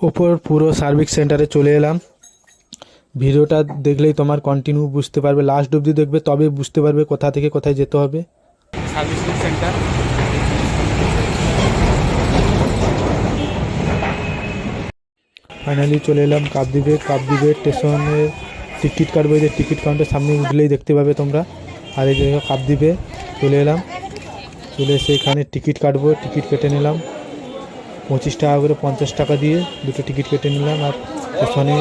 ওপর পুরো সার্ভিস সেন্টারে চলে এলাম। ভিডিওটা দেখলেই তোমার কন্টিনিউ বুঝতে পারবে। লাস্ট অবধি দেখবে তবে বুঝতে পারবে কোথা থেকে কোথায় যেতে হবে। Servicing centre. ফাইনালি চলে এলাম কাপদ্বীপে কাপদ্বীপের স্টেশনের টিকিট কাটবো। যে টিকিট কাউন্টার সামনে উঠলেই দেখতে পাবে তোমরা। আর এই যে কাপদ্বীপে চলে এলাম। চলে এসে এখানে টিকিট কাটবো। টিকিট কেটে নিলাম। পঁচিশ টাকা করে পঞ্চাশ টাকা দিয়ে দুটো টিকিট কেটে নিলাম আর স্টেশনে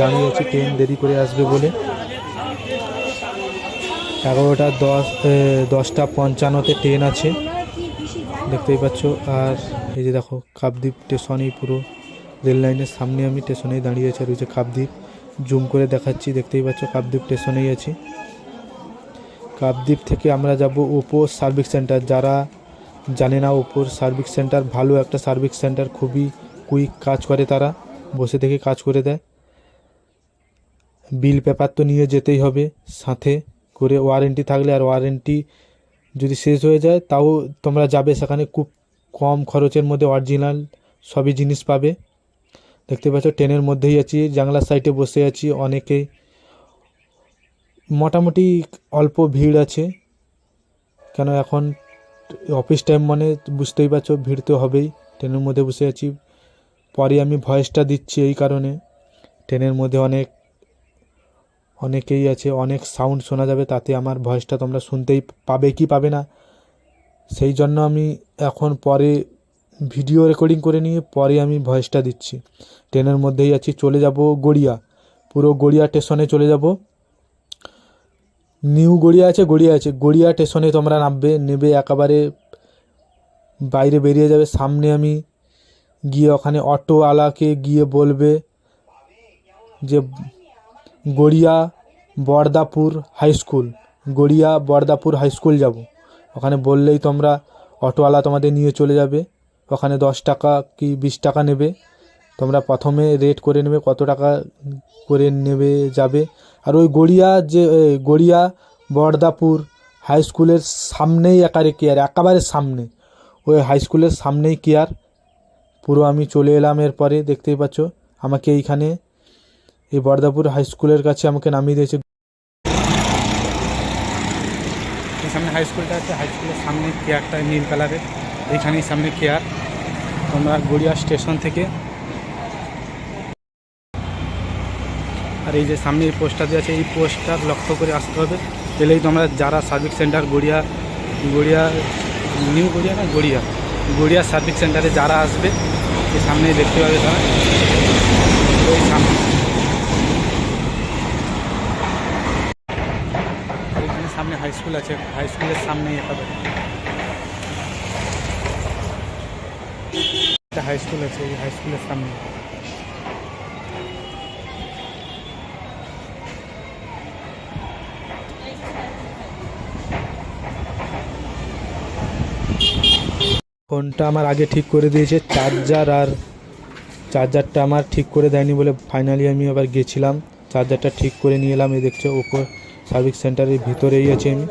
দাঁড়িয়ে আছি, ট্রেন দেরি করে আসবে বলে। এগারোটা দশ দশটা পঞ্চান্নতে ট্রেন আছে, দেখতেই পাচ্ছ। আর এই যে দেখো, কাপদ্বীপ স্টেশনই পুরো রেল লাইনের সামনে আমি স্টেশনেই দাঁড়িয়ে আছি, আর ওই যে কাপদ্বীপ। জুম করে দেখাচ্ছি, দেখতেই পাচ্ছ কাপদ্বীপ স্টেশনেই আছি। কাপদ্বীপ থেকে আমরা যাব ওপো সার্ভিস সেন্টার। যারা জানে না ওপর সার্ভিস সেন্টার, ভালো একটা সার্ভিস সেন্টার, খুবই কুইক কাজ করে তারা, বসে থেকে কাজ করে দেয়। বিল পেপার তো নিয়ে যেতেই হবে, সাথে করে ওয়ারেন্টি থাকলে আর ওয়ারেন্টি যদি শেষ হয়ে যায়, তাও তোমরা যাবে সেখানে, খুব কম খরচের মধ্যে অরিজিনাল সবই জিনিস পাবে। দেখতে পাচ্ছ, ট্রেনের মধ্যেই আছি জানলার সাইডে বসে আছি অনেকেই মোটামুটি অল্প ভিড় আছে। কেন এখন অফিস টাইম মানে বুঝতেই পারছ, ভিড় তো হবেই। ট্রেনের মধ্যে বসে আছি। পরে আমি ভয়েসটা দিচ্ছি এই কারণে। ট্রেনের মধ্যে অনেক, অনেকেই আছে, অনেক সাউন্ড শোনা যাবে, তাতে আমার ভয়েসটা তোমরা শুনতেই পাবে কি পাবে না। সেই জন্য আমি এখন পরে ভিডিও রেকর্ডিং করে নিয়ে পরে আমি ভয়েসটা দিচ্ছি। ট্রেনের মধ্যেই আছি, চলে যাব গড়িয়া। পুরো গড়িয়া স্টেশনে চলে যাব। নিউ গড়িয়া আছে গড়িয়া আছে। গড়িয়া স্টেশনে তোমরা নামবে, নেবে একেবারে বাইরে বেরিয়ে যাবে। সামনে আমি গিয়ে ওখানে অটোওয়ালাকে গিয়ে বলবে যে, Garia Baradapur high school Garia Baradapur high school যাব। ওখানে বললেই তোমরা অটোওয়ালা তোমাদের নিয়ে চলে যাবে। ওখানে দশ টাকা কি বিশ টাকা নেবে। তোমরা প্রথমে রেট করে নেবে, কত টাকা করে নেবে যাবে। আর ওই গড়িয়া যে গড়িয়া বরদাপুর হাই স্কুলের সামনেই একারে কেয়ার একেবারে সামনে। ওই হাই স্কুলের সামনেই কেয়ার পুরো আমি চলে এলাম এরপরে, দেখতেই পাচ্ছ, আমাকে এইখানে এই বরদাপুর হাই স্কুলের কাছে আমাকে নামিয়ে দিয়েছে। সামনে হাই স্কুলটা আছে হাই স্কুলের সামনে কেয়ারটা নীল কালারের এইখানেই সামনে কেয়ার তোমরা গড়িয়া স্টেশন থেকে আর এই যে সামনে এই পোস্টটা দিয়ে আছে, এই পোস্টার লক্ষ্য করে আসতে হবে। এলেই তোমরা যারা service centre Garia Garia, new Garia না, গড়িয়া গড়িয়া সার্ভিস সেন্টারে যারা আসবে, এই সামনেই দেখতে পাবে তারা। ওই সামনে। সামনে হাই স্কুল আছে হাই স্কুলের সামনে এখানে একটা হাই স্কুল আছে, এই হাই স্কুলের সামনে। ফোনটা আমার আগে ঠিক করে দিয়েছে। চার্জার আর চার্জারটা আমার ঠিক করে দেয়নি বলে ফাইনালি আমি আবার গেছিলাম। চার্জারটা ঠিক করে নিয়ে এলাম। এই দেখছ, ওপো সার্ভিস সেন্টারের ভিতরেই আছি আমি।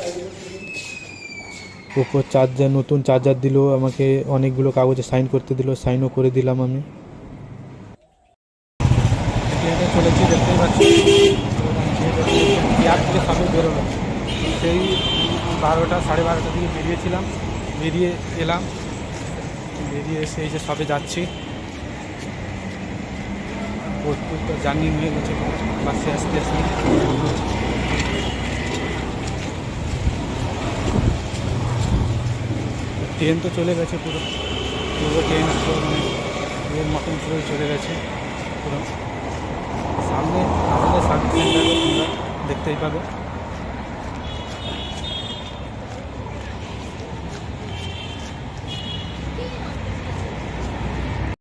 ওপো চার্জার, নতুন চার্জার দিল, আমাকে অনেকগুলো কাগজে সাইন করতে দিল সাইনও করে দিলাম আমি। চলেছি দেখতেই থেকে বারোটা, সাড়ে বারোটার দিকে বেরিয়েছিলাম। বেরিয়ে এলাম। বেরিয়ে এসে এই যে সবে যাচ্ছি। প্রস্তুত জার্নি নিয়ে গেছে, বাসে আসতে আসতে। ট্রেন তো চলে গেছে পুরো। পুরো ট্রেন পুরো মানে এর মতন পুরোই চলে গেছে পুরো। সামনে আমাদের তোমরা দেখতেই পাবে।